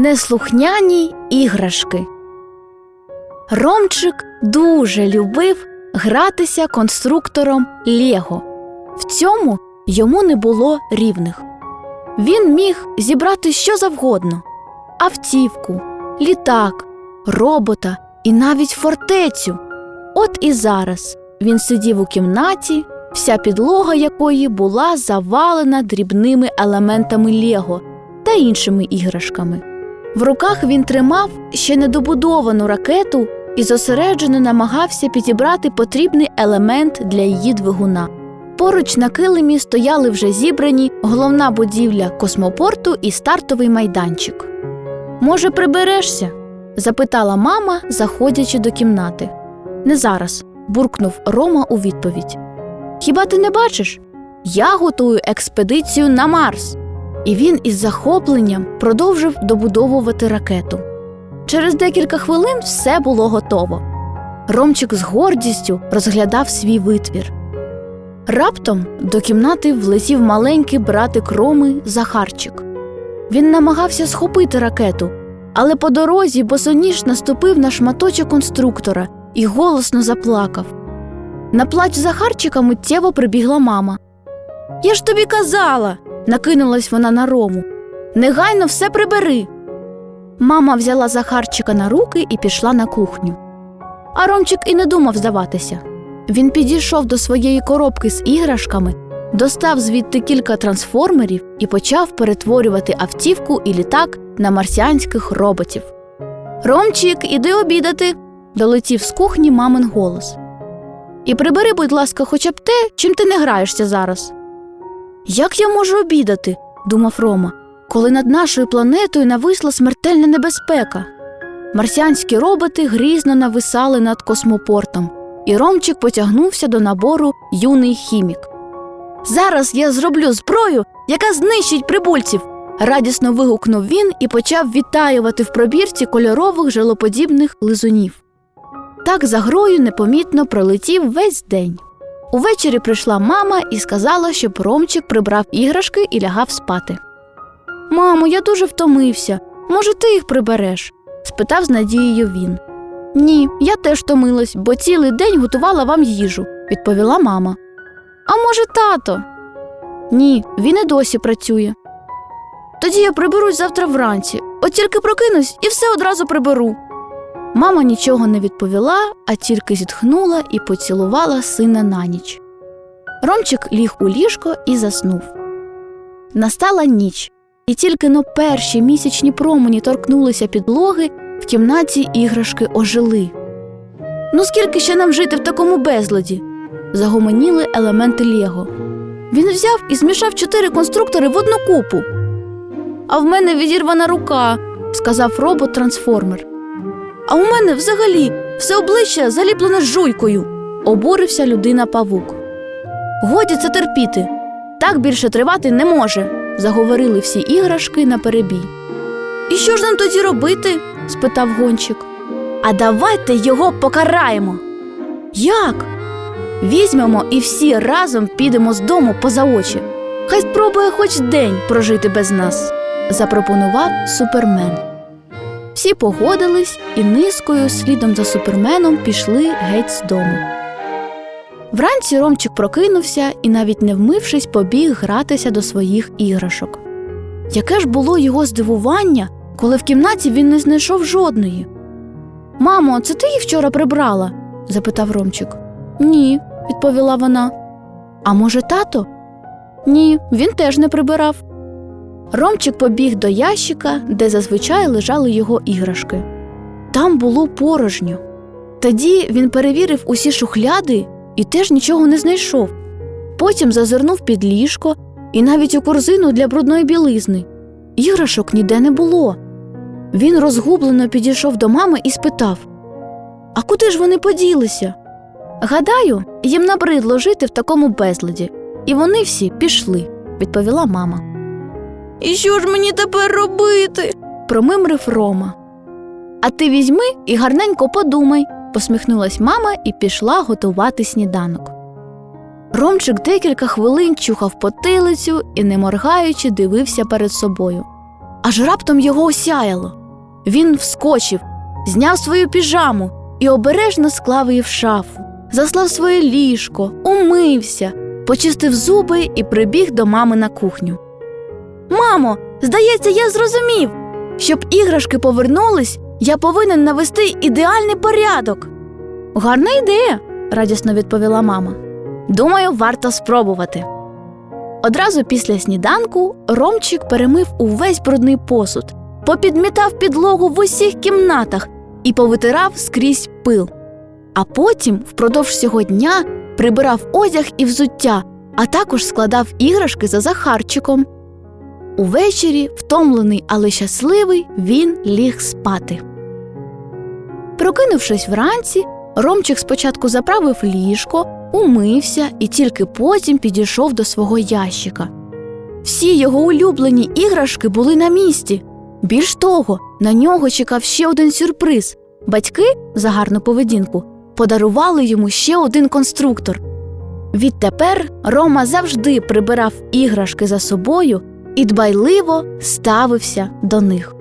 Неслухняні іграшки. Ромчик дуже любив гратися конструктором Лего. В цьому йому не було рівних. Він міг зібрати що завгодно: автівку, літак, робота і навіть фортецю. От і зараз він сидів у кімнаті, вся підлога якої була завалена дрібними елементами Лего та іншими іграшками. В руках він тримав ще недобудовану ракету і зосереджено намагався підібрати потрібний елемент для її двигуна. Поруч на килимі стояли вже зібрані головна будівля космопорту і стартовий майданчик. Може, приберешся? запитала мама, заходячи до кімнати. Не зараз, буркнув Рома у відповідь. Хіба ти не бачиш? Я готую експедицію на Марс. І він із захопленням продовжив добудовувати ракету. Через декілька хвилин все було готово. Ромчик з гордістю розглядав свій витвір. Раптом до кімнати влетів маленький братик Роми Захарчик. Він намагався схопити ракету, але по дорозі босоніж наступив на шматочок конструктора і голосно заплакав. На плач Захарчика миттєво прибігла мама. Я ж тобі казала, накинулась вона на Рому. Негайно все прибери. Мама взяла Захарчика на руки і пішла на кухню. А Ромчик і не думав здаватися. Він підійшов до своєї коробки з іграшками, достав звідти кілька трансформерів і почав перетворювати автівку і літак на марсіанських роботів. Ромчик, іди обідати. долетів з кухні мамин голос. І прибери, будь ласка, хоча б те, чим ти не граєшся зараз. Як я можу обідати? думав Рома, коли над нашою планетою нависла смертельна небезпека. Марсіанські роботи грізно нависали над космопортом, і Ромчик потягнувся до набору юний хімік. Зараз я зроблю зброю, яка знищить прибульців. радісно вигукнув він і почав відтаювати в пробірці кольорових желоподібних лизунів. Так за грою непомітно пролетів весь день. Увечері прийшла мама і сказала, щоб Ромчик прибрав іграшки і лягав спати. Мамо, я дуже втомився. Може, ти їх прибереш? спитав з надією він. Ні, я теж втомилась, бо цілий день готувала вам їжу, відповіла мама. А може, тато? Ні, він і досі працює. Тоді я приберусь завтра вранці, от тільки прокинусь і все одразу приберу. Мама нічого не відповіла, а тільки зітхнула і поцілувала сина на ніч. Ромчик ліг у ліжко і заснув. Настала ніч, і тільки но перші місячні промені торкнулися підлоги, в кімнаті іграшки ожили. Ну скільки ще нам жити в такому безладі? загомоніли елементи Лего. Він взяв і змішав чотири конструктори в одну купу. А в мене відірвана рука, сказав робот трансформер. А у мене взагалі все обличчя заліплене жуйкою, обурився людина павук. Годі це терпіти. Так більше тривати не може, заговорили всі іграшки на перебій. І що ж нам тоді робити? спитав гонщик. А давайте його покараємо. Як? Візьмемо і всі разом підемо з дому поза очі. Хай спробує хоч день прожити без нас, запропонував супермен. Всі погодились і низкою слідом за суперменом пішли геть з дому. Вранці Ромчик прокинувся і, навіть не вмившись, побіг гратися до своїх іграшок. Яке ж було його здивування, коли в кімнаті він не знайшов жодної. Мамо, це ти їх вчора прибрала? запитав Ромчик. Ні, відповіла вона. А може, тато? Ні, він теж не прибирав. Ромчик побіг до ящика, де зазвичай лежали його іграшки. Там було порожньо. Тоді він перевірив усі шухляди і теж нічого не знайшов. Потім зазирнув під ліжко і навіть у корзину для брудної білизни. Іграшок ніде не було. Він розгублено підійшов до мами і спитав А куди ж вони поділися? Гадаю, їм набридло жити в такому безладі, і вони всі пішли, відповіла мама. І що ж мені тепер робити? промимрив Рома. А ти візьми і гарненько подумай, посміхнулась мама і пішла готувати сніданок. Ромчик декілька хвилин чухав потилицю і, не моргаючи, дивився перед собою. аж раптом його осяяло. Він вскочив, зняв свою піжаму і обережно склав її в шафу, заслав своє ліжко, умився, почистив зуби і прибіг до мами на кухню. Мамо, здається, я зрозумів. Щоб іграшки повернулись, я повинен навести ідеальний порядок. Гарна ідея, радісно відповіла мама. Думаю, варто спробувати. Одразу після сніданку Ромчик перемив увесь брудний посуд, попідмітав підлогу в усіх кімнатах і повитирав скрізь пил. А потім, впродовж всього дня, прибирав одяг і взуття, а також складав іграшки за Захарчиком. Увечері, втомлений, але щасливий, він ліг спати. Прокинувшись вранці, Ромчик спочатку заправив ліжко, умився і тільки потім підійшов до свого ящика. Всі його улюблені іграшки були на місці. Більш того, на нього чекав ще один сюрприз. Батьки за гарну поведінку подарували йому ще один конструктор. Відтепер Рома завжди прибирав іграшки за собою і дбайливо ставився до них.